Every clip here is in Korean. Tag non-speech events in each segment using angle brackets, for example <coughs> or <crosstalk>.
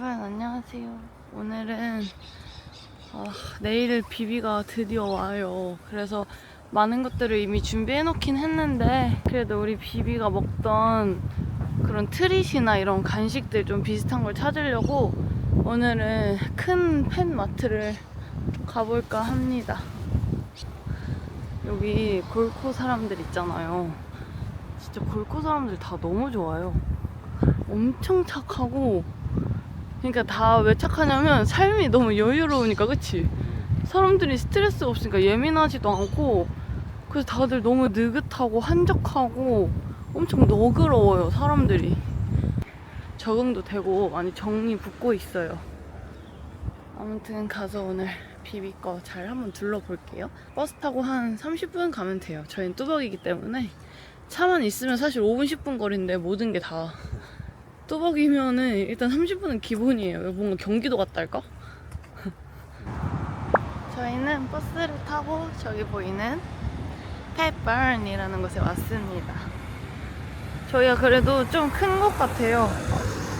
여러분 안녕하세요. 오늘은 아, 내일 비비가 드디어 와요. 그래서 많은 것들을 이미 준비해 놓긴 했는데 그래도 우리 비비가 먹던 그런 트릿이나 이런 간식들 좀 비슷한 걸 찾으려고 오늘은 큰 팬마트를 가볼까 합니다. 여기 골코 사람들 있잖아요. 진짜 골코 사람들 다 너무 좋아요. 엄청 착하고 그러니까 다 왜 착하냐면 삶이 너무 여유로우니까 그치? 사람들이 스트레스 없으니까 예민하지도 않고 그래서 다들 너무 느긋하고 한적하고 엄청 너그러워요 사람들이. 적응도 되고 많이 정이 붙고 있어요. 아무튼 가서 오늘 비비 거잘 한번 둘러볼게요. 버스 타고 한 30분 가면 돼요. 저희는 뚜벅이기 때문에 차만 있으면 사실 5분 10분 거리인데 모든 게 다 뚜벅이면은 일단 30분은 기본이에요. 뭔가 경기도 할까? <laughs> 저희는 버스를 타고 저기 보이는 펫버른이라는 곳에 왔습니다. 저희가 그래도 좀 큰 곳 같아요.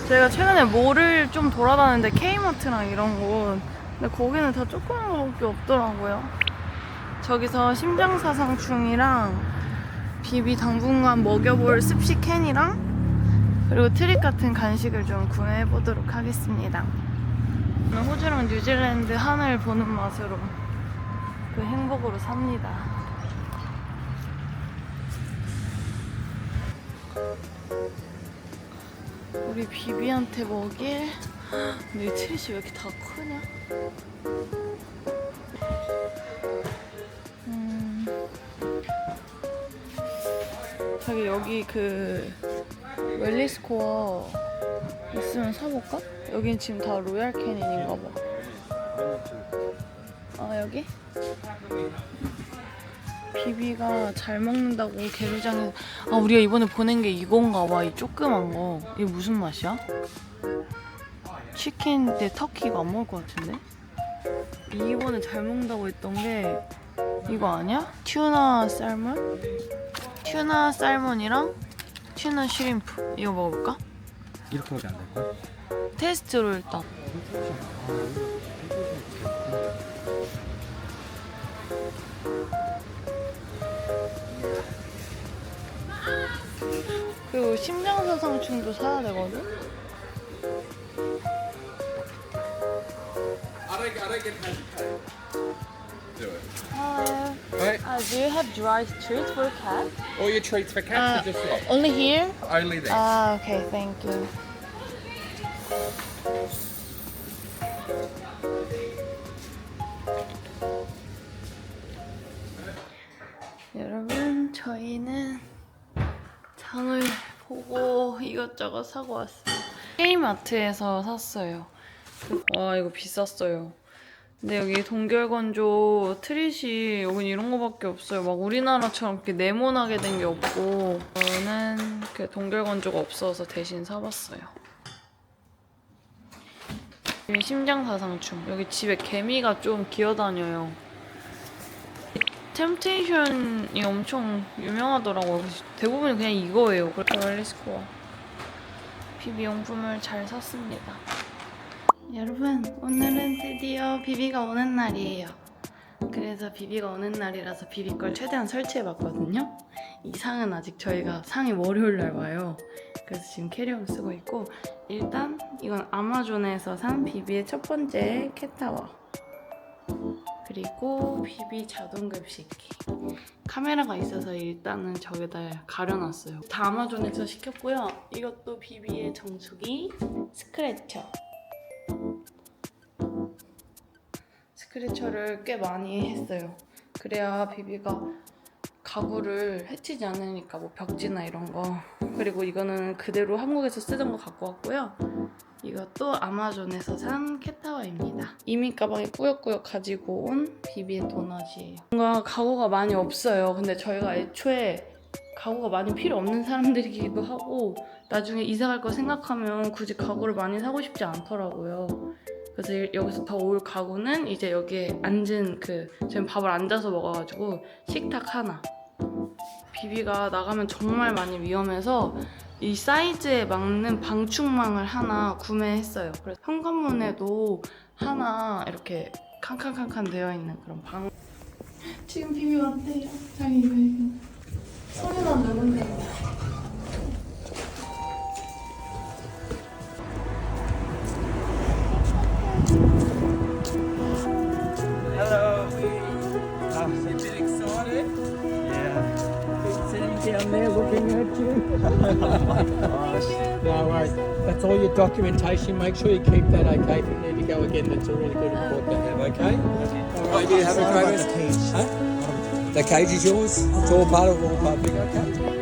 저희가 최근에 몰을 좀 돌아다녔는데 K마트랑 이런 곳 근데 거기는 다 조그만 거밖에 없더라고요. 저기서 심장사상충이랑 비비 당분간 먹여볼 습식 캔이랑 그리고 트릿 같은 간식을 좀 구매해 보도록 하겠습니다. 오늘 호주랑 뉴질랜드 하늘 보는 맛으로 그 행복으로 삽니다. 우리 비비한테 먹일 근데 이 트릿이 왜 이렇게 다 크냐? 음, 자기 여기 그 웰리스 코어 있으면 사볼까? 여긴 지금 다 로얄 캐닌인가 봐. 아 여기? 비비가 잘 먹는다고 게르장에 아 우리가 이번에 보낸 게 이건가 봐. 이 조그만 거. 이게 무슨 맛이야? 치킨 때 터키가 안 먹을 것 같은데? 이번에 잘 먹는다고 했던 게 이거 아니야? 튜나 살몬? 튜나 살몬이랑 튜나 쉬림프 이거 먹어볼까? 이렇게밖에 안 될걸? 테스트로 일단 그리고 심장사상충도 사야 되거든? I don't, I. Do it. Hello. Right. Uh, do you have dry treats for cat? All your treats for Uh, cats are just there. only here? Only there. Ah, okay, thank you. 여러분, 저희는 장을 보고 이것저것 사고 왔어요. 게임마트에서 샀어요. 그- 와, 이거 비쌌어요. 근데 여기 동결건조 트릿이 여긴 이런 거밖에 없어요. 막 우리나라처럼 이렇게 네모나게 된 게 없고 저는 그 동결건조가 없어서 대신 사봤어요. 심장사상충. 여기 집에 개미가 좀 기어다녀요. 템테이션이 엄청 유명하더라고요. 대부분 그냥 이거예요. 그래서 웰리스코어 비비용품을 잘 샀습니다. 여러분 오늘은 드디어 비비가 오는 날이에요. 그래서 비비가 오는 날이라서 비비 걸 최대한 설치해 봤거든요. 이 상은 아직 저희가 상이 월요일날 와요. 그래서 지금 캐리어를 쓰고 있고 일단 이건 아마존에서 산 비비의 첫 번째 캣타워. 그리고 비비 자동급식기. 카메라가 있어서 일단은 저기다 가려놨어요. 다 아마존에서 시켰고요. 이것도 비비의 정수기 스크래처 스크래처를 꽤 많이 했어요. 그래야 비비가 가구를 해치지 않으니까 뭐 벽지나 이런 거. 그리고 이거는 그대로 한국에서 쓰던 거 갖고 왔고요. 이것도 아마존에서 산 캣타워입니다. 이민 가방에 꾸역꾸역 가지고 온 비비의 도넛이에요. 뭔가 가구가 많이 없어요. 근데 저희가 애초에 가구가 많이 필요 없는 사람들이기도 하고 나중에 이사 갈 거 생각하면 굳이 가구를 많이 사고 싶지 않더라고요. 그래서 이- 여기서 더 올 가구는 이제 여기에 앉은 그 저희 밥을 앉아서 먹어가지고 식탁 하나. 비비가 나가면 정말 많이 위험해서 이 사이즈에 맞는 방충망을 하나 구매했어요. 그래서 현관문에도 하나 이렇게 칸칸칸칸 되어 있는 그런 방. 지금 비비 왔대요. 자기 이거. 소리나 누군데? That's all your documentation. Make sure you keep that okay. If you need to go again, that's a really good report to have, okay? All right, you have a great rest. Huh? The cage is yours. It's all part of all public, okay? Thank you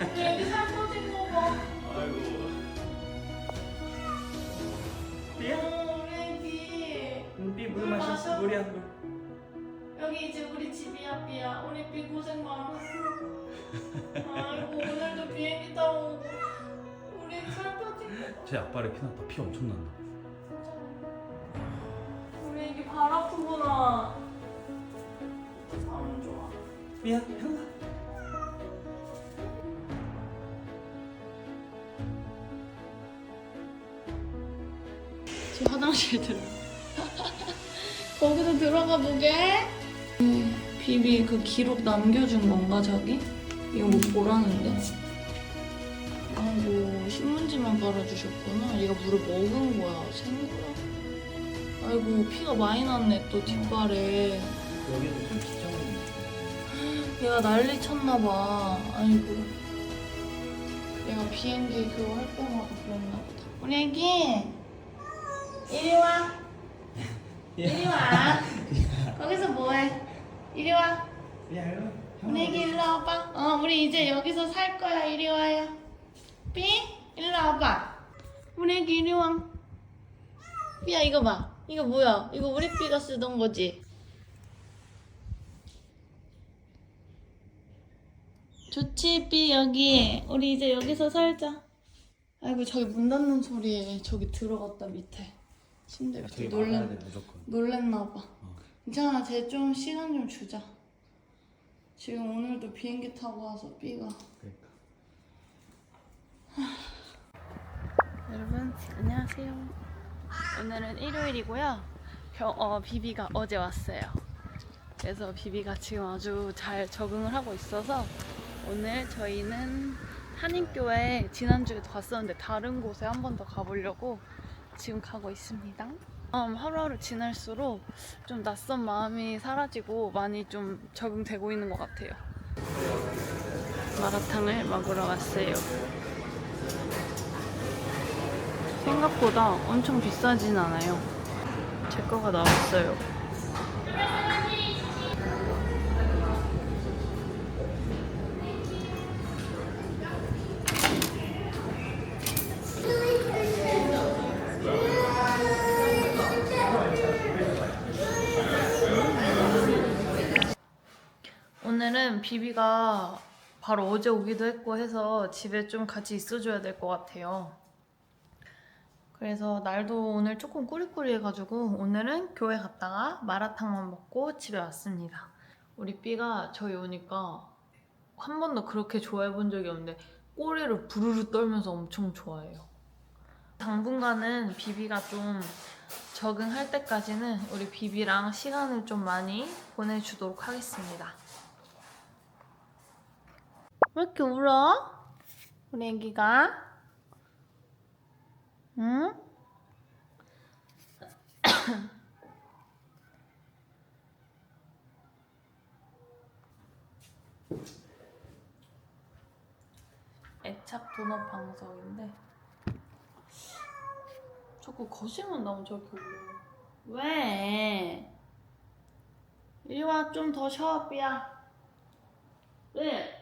우리 애기 살 터진 거 봐. 아이고. 어, 우리 애기. 삐 물 마셔. 물이야, 물. 여기 이제 우리 집이야, 삐야. 우리 삐 고생 많았어. 아이고, 오늘도 비행기 타고 오고. 우리 애기 살 터진 거 봐. 제 피났다. 피 엄청 난다. 우리 애기 발 아프구나. 안 좋아. 삐야, 화장실 들어. 거기서 들어가 보게. 비비 그 기록 남겨준 건가 자기? 이거 뭐 보라는데? 아이고 신문지만 깔아주셨구나. 얘가 물을 먹은 거야. 생거야. 아이고 피가 많이 났네 또 뒷발에. 좀 기정이 얘가 난리 쳤나 봐. 아이고. 얘가 비행기 그거 할 때마다 그랬나 보다. 우리 애기 이리 와. 이리 와. 거기서 뭐해? 이리 와. 야, 일로 와. 우리 애기 일로 와봐. 어, 우리 이제 여기서 살 거야. 이리 와요. 삐? 일로 와봐. 우리 애기 이리 와. 삐야 이거 봐. 이거 뭐야? 이거 우리 삐가 쓰던 거지? 좋지 삐 여기. 우리 이제 여기서 살자. 아이고 저기 문 닫는 소리에 저기 들어갔다 밑에. 침대 밑에 되게 많아야 돼, 무조건. 놀랬나 봐. 괜찮아, 쟤 좀 시간 좀 주자. 지금 오늘도 비행기 타고 와서 삐가. 그러니까. <sighs> 여러분 안녕하세요. 오늘은 일요일이고요. 병, 어, 비비가 어제 왔어요. 그래서 비비가 지금 아주 잘 적응을 하고 있어서 오늘 저희는 한인교회 지난주에도 갔었는데 다른 곳에 한 번 더 가보려고 지금 가고 있습니다. 음, 하루하루 지날수록 좀 낯선 마음이 사라지고 많이 좀 적응되고 있는 것 같아요. 마라탕을 먹으러 왔어요. 생각보다 엄청 비싸진 않아요. 제 거가 나왔어요. 비비가 바로 어제 오기도 했고 해서 집에 좀 같이 있어줘야 될 것 같아요. 그래서 날도 오늘 조금 꾸리꾸리해가지고 오늘은 교회 갔다가 마라탕만 먹고 집에 왔습니다. 우리 삐가 저희 오니까 한 번도 그렇게 좋아해 본 적이 없는데 꼬리를 부르르 떨면서 엄청 좋아해요. 당분간은 비비가 좀 적응할 때까지는 우리 비비랑 시간을 좀 많이 보내주도록 하겠습니다. 왜 이렇게 울어? 우리 애기가? 응? <coughs> 애착 도넛 방석인데 자꾸 거실만 나오면 저렇게 올려 왜? 이리 와 좀 더 쉬어 삐야 왜?